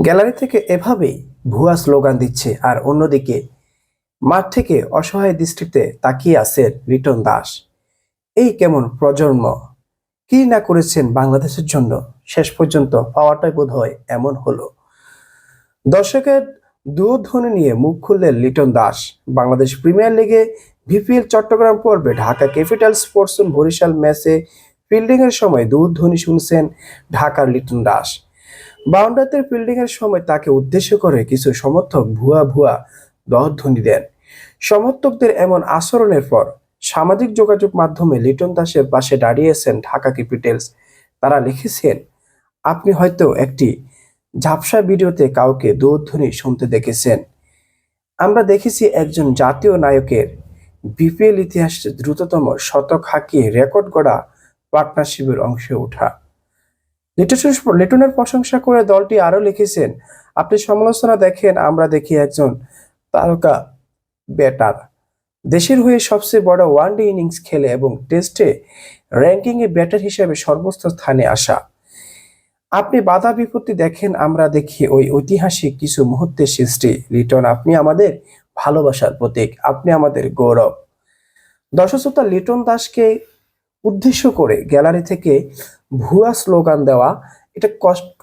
Gallery থেকে এভাবেই ভুয়া স্লোগান দিচ্ছে আর অন্যদিকে মাঠ থেকে অসহায় দৃষ্টিতে তাকিয়ে আছেন রিটন দাস। এই কেমন প্রজন্ম? কি না করেছেন বাংলাদেশের জন্য? শেষ পর্যন্ত পাওয়াটাই বোধ হয় এমন হলো। দর্শকের দুধ্বনি নিয়ে মুখ খুললেন লিটন দাস। বাংলাদেশ প্রিমিয়ার লিগে ভিপিএল, চট্টগ্রাম পর্বে ঢাকা ক্যাপিটাল স্পোর্টস, বরিশাল ম্যাচে ফিল্ডিংয়ের সময় দুধ্বনি শুনছেন ঢাকার লিটন দাস। বাউন্ডারদের ফিল্ডিং এর সময় তাকে উদ্দেশ্য করে কিছু সমর্থক ভুয়া ভুয়া দহধ্বনি দেন। সমর্থকদের এমন আচরণের পর সামাজিক যোগাযোগ মাধ্যমে লিটন দাসের পাশে দাঁড়িয়েছেন ঢাকা ক্যাপিটালস। তারা লিখেছেন, আপনি হয়তো একটি ঝাপসা ভিডিওতে কাউকে দৌধ্বনি শুনতে দেখেছেন। আমরা দেখেছি একজন জাতীয় নায়কের বিপিএল ইতিহাসে দ্রুততম শতক হাঁকিয়ে রেকর্ড গড়া পার্টনারশিপের অংশে ওঠা। লিটনের প্রশংসা করে দলটি আরও লিখেছেন, আপনি সমালোচনা দেখেন, আমরা দেখি একজন তারকা ব্যাটার। দেশের হয়ে সবচেয়ে বড় ওয়ানডে ইনিংস খেলে এবং টেস্টে র্যাঙ্কিংয়ে ব্যাটার হিসেবে সর্বোচ্চ স্থানে আসা। আপনি বাধা বিপত্তি দেখেন, আমরা দেখি ওই ঐতিহাসিক কিছু মুহূর্তের সৃষ্টি। লিটন, আপনি আমাদের ভালোবাসার প্রতীক, আপনি আমাদের গৌরব। দর্শক শ্রোতা, লিটন দাসকে উদ্দেশ্য করে গ্যালারি থেকে ভুয়া স্লোগান দেওয়া, এটা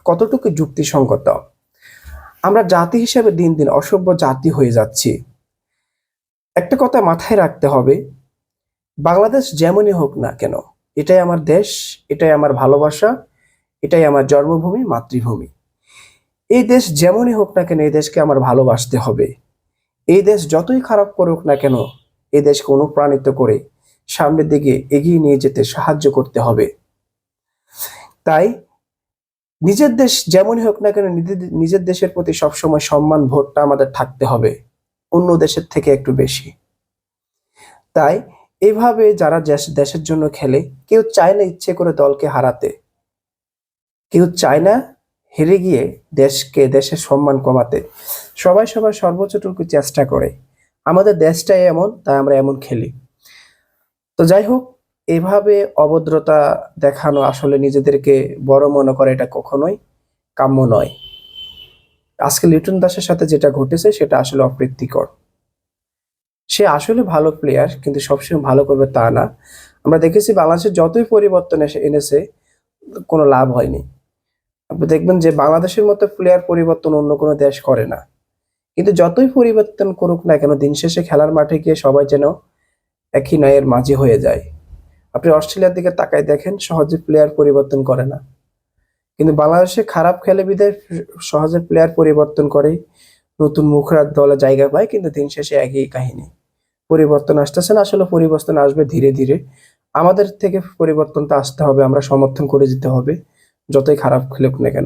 কতটুকু যুক্তিসঙ্গত? আমরা জাতি হিসেবে দিন দিন অসভ্য জাতি হয়ে যাচ্ছি। একটা কথা মাথায় রাখতে হবে, বাংলাদেশ যেমনই হোক না কেন, এটাই আমার দেশ, এটাই আমার ভালোবাসা, এটাই আমার জন্মভূমি, মাতৃভূমি। এই দেশ যেমনই হোক না কেন, এই দেশকে আমার ভালোবাসতে হবে। এই দেশ যতই খারাপ করুক না কেন, এই দেশকে অনুপ্রাণিত করে সামনের দিকে এগিয়ে নিয়ে যেতে সাহায্য করতে হবে। তাই নিজের দেশ যেমনই হোক না কেন, নিজের দেশের প্রতি সবসময় সম্মান ভোটটা আমাদের থাকতে হবে, অন্য দেশের থেকে একটু বেশি। তাই এভাবে যারা দেশ- দেশের জন্য খেলে, কেউ চায় না ইচ্ছে করে দলকে হারাতে। কেউ চায় না হেরে গিয়ে দেশকে, দেশের সম্মান কমাতে। সবাই সবার সর্বোচ্চটুকু চেষ্টা করে। আমাদের দেশটাই এমন, তাই আমরা এমন খেলি। তো যাই হোক, এভাবে অভদ্রতা দেখানো আসলে নিজেদেরকে বড় মনে করে এটা কখনোই কাম্য নয়। আজকে লিটন দাসের সাথে যেটা ঘটেছে সেটা আসলে অপ্রীতিকর। সে আসলে ভালো প্লেয়ার কিন্তু সবসময় ভালো করবে তা না। আমরা দেখেছি বাংলাদেশের যতই পরিবর্তন এসে এনেছে, কোনো লাভ হয়নি। আপনি দেখবেন যে বাংলাদেশের মতো প্লেয়ার পরিবর্তন অন্য কোনো দেশ করে না। কিন্তু যতই পরিবর্তন করুক না কেন, দিন শেষে খেলার মাঠে গিয়ে সবাই যেন একই ন্যায়ের মাঝে হয়ে যায়। আপনি অস্ট্রেলিয়ার দিকে তাকায় দেখেন, সহজে প্লেয়ার পরিবর্তন করে না। কিন্তু বাংলাদেশে খারাপ খেলে বিদায় সহজে প্লেয়ার পরিবর্তন করে, নতুন মুখরা দলে জায়গা পায়, কিন্তু দিন শেষে একই কাহিনী। পরিবর্তন আসতেছে না, আসলে পরিবর্তন আসবে ধীরে ধীরে। আমাদের থেকে পরিবর্তনটা আসতে হবে, আমরা সমর্থন করে যেতে হবে, যতই খারাপ খেলুক না কেন।